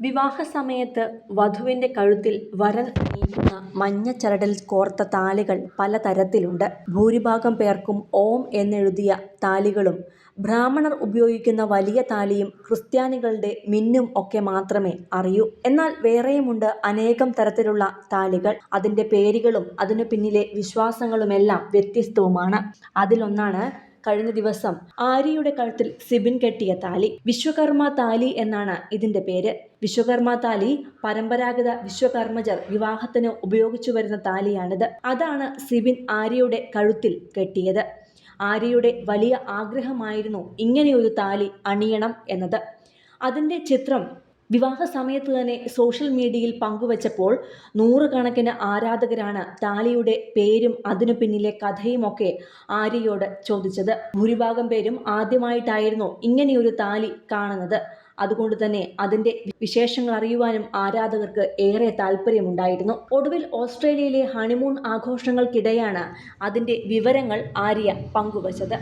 വിവാഹ സമയത്ത് വധുവിന്റെ കഴുത്തിൽ വരൻ അണിയിക്കുന്ന ചരടിൽ കോർത്ത താലികൾ പലതരത്തിലുണ്ട്. ഭൂരിഭാഗം പേർക്കും ഓം എന്നെഴുതിയ താലികളും ബ്രാഹ്മണർ ഉപയോഗിക്കുന്ന വലിയ താലിയും ക്രിസ്ത്യാനികളുടെ മിന്നും ഒക്കെ മാത്രമേ അറിയൂ. എന്നാൽ വേറെയുമുണ്ട് അനേകം തരത്തിലുള്ള താലികൾ. അതിന്റെ പേരുകളും അതിനു പിന്നിലെ വിശ്വാസങ്ങളുമെല്ലാം വ്യത്യസ്തവുമാണ്. അതിലൊന്നാണ് കഴിഞ്ഞ ദിവസം ആര്യയുടെ കഴുത്തിൽ സിബിൻ കെട്ടിയ താലി. വിശ്വകർമ്മ താലി എന്നാണ് ഇതിന്റെ പേര്. വിശ്വകർമ്മ താലി പരമ്പരാഗത വിശ്വകർമ്മജർ വിവാഹത്തിന് ഉപയോഗിച്ചു വരുന്ന താലിയാണിത്. അതാണ് സിബിൻ ആര്യയുടെ കഴുത്തിൽ കെട്ടിയത്. ആര്യയുടെ വലിയ ആഗ്രഹമായിരുന്നു ഇങ്ങനെയൊരു താലി അണിയണം എന്നത്. അതിന്റെ ചിത്രം വിവാഹസമയത്ത് തന്നെ സോഷ്യൽ മീഡിയയിൽ പങ്കുവച്ചപ്പോൾ നൂറുകണക്കിന് ആരാധകരാണ് താലിയുടെ പേരും അതിനു പിന്നിലെ കഥയുമൊക്കെ ആര്യയോട് ചോദിച്ചത്. ഭൂരിഭാഗം പേരും ആദ്യമായിട്ടായിരുന്നു ഇങ്ങനെയൊരു താലി കാണുന്നത്. അതുകൊണ്ട് തന്നെ അതിന്റെ വിശേഷങ്ങൾ അറിയുവാനും ആരാധകർക്ക് ഏറെ താല്പര്യമുണ്ടായിരുന്നു ഒടുവിൽ ഓസ്ട്രേലിയയിലെ ഹണിമൂൺ ആഘോഷങ്ങൾക്കിടെയാണ് അതിന്റെ വിവരങ്ങൾ ആര്യ പങ്കുവച്ചത്.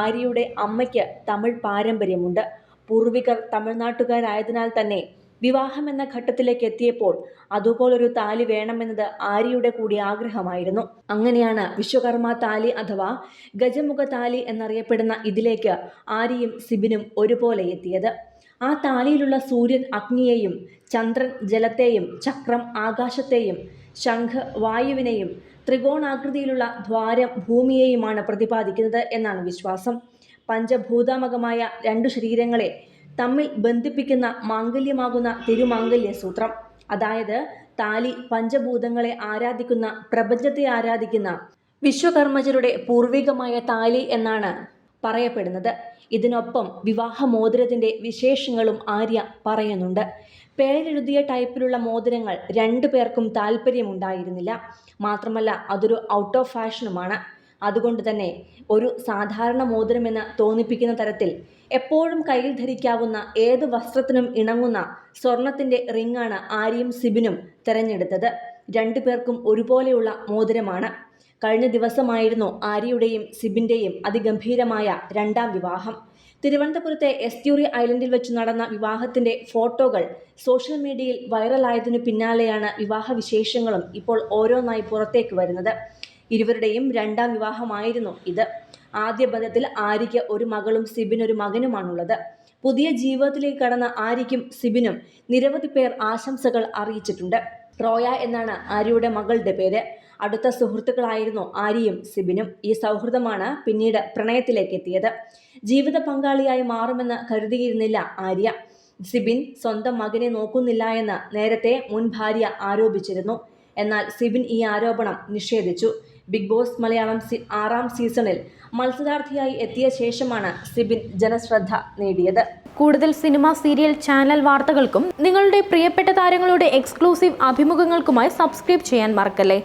ആര്യയുടെ അമ്മയ്ക്ക് തമിഴ് പാരമ്പര്യമുണ്ട്. പൂർവികർ തമിഴ്നാട്ടുകാരായതിനാൽ തന്നെ വിവാഹം എന്ന ഘട്ടത്തിലേക്ക് എത്തിയപ്പോൾ അതുപോലൊരു താലി വേണമെന്നത് ആര്യയുടെ കൂടി ആഗ്രഹമായിരുന്നു. അങ്ങനെയാണ് വിശ്വകർമ്മ താലി അഥവാ ഗജമുഖ താലി എന്നറിയപ്പെടുന്ന ഇതിലേക്ക് ആര്യയും സിബിനും ഒരുപോലെ എത്തിയത്. ആ താലിയിലുള്ള സൂര്യൻ അഗ്നിയെയും ചന്ദ്രൻ ജലത്തെയും ചക്രം ആകാശത്തെയും ശംഖ് വായുവിനെയും ത്രികോണാകൃതിയിലുള്ള ദ്വാരം ഭൂമിയെയുമാണ് പ്രതിപാദിക്കുന്നത് എന്നാണ് വിശ്വാസം. പഞ്ചഭൂതാത്മകമായ രണ്ടു ശരീരങ്ങളെ തമ്മിൽ ബന്ധിപ്പിക്കുന്ന മാംഗല്യമാകുന്ന തിരുമാംഗല്യ സൂത്രം അതായത് താലി പഞ്ചഭൂതങ്ങളെ ആരാധിക്കുന്ന പ്രപഞ്ചത്തെ ആരാധിക്കുന്ന വിശ്വകർമ്മജരുടെ പൂർവികമായ താലി എന്നാണ് പറയപ്പെടുന്നത്. ഇതിനൊപ്പം വിവാഹമോതിരത്തിന്റെ വിശേഷങ്ങളും ആര്യ പറയുന്നുണ്ട്. പേരെഴുതിയ ടൈപ്പിലുള്ള മോതിരങ്ങൾ രണ്ടു പേർക്കും താല്പര്യമുണ്ടായിരുന്നില്ല മാത്രമല്ല അതൊരു ഔട്ട് ഓഫ് ഫാഷനുമാണ്. അതുകൊണ്ട് തന്നെ ഒരു സാധാരണ മോതിരമെന്ന് തോന്നിപ്പിക്കുന്ന തരത്തിൽ എപ്പോഴും കയ്യിൽ ധരിക്കാവുന്ന ഏത് വസ്ത്രത്തിനും ഇണങ്ങുന്ന സ്വർണത്തിന്റെ റിങ്ങാണ് ആര്യയും സിബിനും തെരഞ്ഞെടുത്തത്. രണ്ടു പേർക്കും ഒരുപോലെയുള്ള മോതിരമാണ്. കഴിഞ്ഞ ദിവസമായിരുന്നു ആര്യയുടെയും സിബിന്റെയും അതിഗംഭീരമായ രണ്ടാം വിവാഹം. തിരുവനന്തപുരത്തെ എസ്റ്റ്യൂറി ഐലൻഡിൽ വെച്ച് നടന്ന വിവാഹത്തിന്റെ ഫോട്ടോകൾ സോഷ്യൽ മീഡിയയിൽ വൈറലായതിനു പിന്നാലെയാണ് വിവാഹ വിശേഷങ്ങളും ഇപ്പോൾ ഓരോന്നായി പുറത്തേക്ക് വരുന്നത്. ഇരുവരുടെയും രണ്ടാം വിവാഹമായിരുന്നു ഇത്. ആദ്യ ബന്ധത്തിൽ ആര്യയ്ക്ക് ഒരു മകളും സിബിനൊരു മകനുമാണുള്ളത്. പുതിയ ജീവിതത്തിലേക്ക് കടന്ന ആര്യയ്ക്കും സിബിനും നിരവധി പേർ ആശംസകൾ അറിയിച്ചിട്ടുണ്ട്. റോയ എന്നാണ് ആര്യയുടെ മകളുടെ പേര്. അടുത്ത സുഹൃത്തുക്കളായിരുന്നു ആര്യയും സിബിനും. ഈ സൗഹൃദമാണ് പിന്നീട് പ്രണയത്തിലേക്ക് എത്തിയത് ജീവിത പങ്കാളിയായി മാറുമെന്ന് കരുതിയിരുന്നില്ല ആര്യ. സിബിൻ സ്വന്തം മകനെ നോക്കുന്നില്ല എന്ന് നേരത്തെ മുൻ ഭാര്യ ആരോപിച്ചിരുന്നു. എന്നാൽ സിബിൻ ഈ ആരോപണം നിഷേധിച്ചു. ബിഗ് ബോസ് മലയാളം ആറാം സീസണിൽ മത്സരാർത്ഥിയായി എത്തിയ ശേഷമാണ് സിബിൻ ജനശ്രദ്ധ നേടിയത്. കൂടുതൽ സിനിമ, സീരിയൽ, ചാനൽ വാർത്തകൾക്കും നിങ്ങളുടെ പ്രിയപ്പെട്ട താരങ്ങളുടെ എക്സ്ക്ലൂസീവ് അഭിമുഖങ്ങൾക്കുമായി സബ്സ്ക്രൈബ് ചെയ്യാൻ മറക്കല്ലേ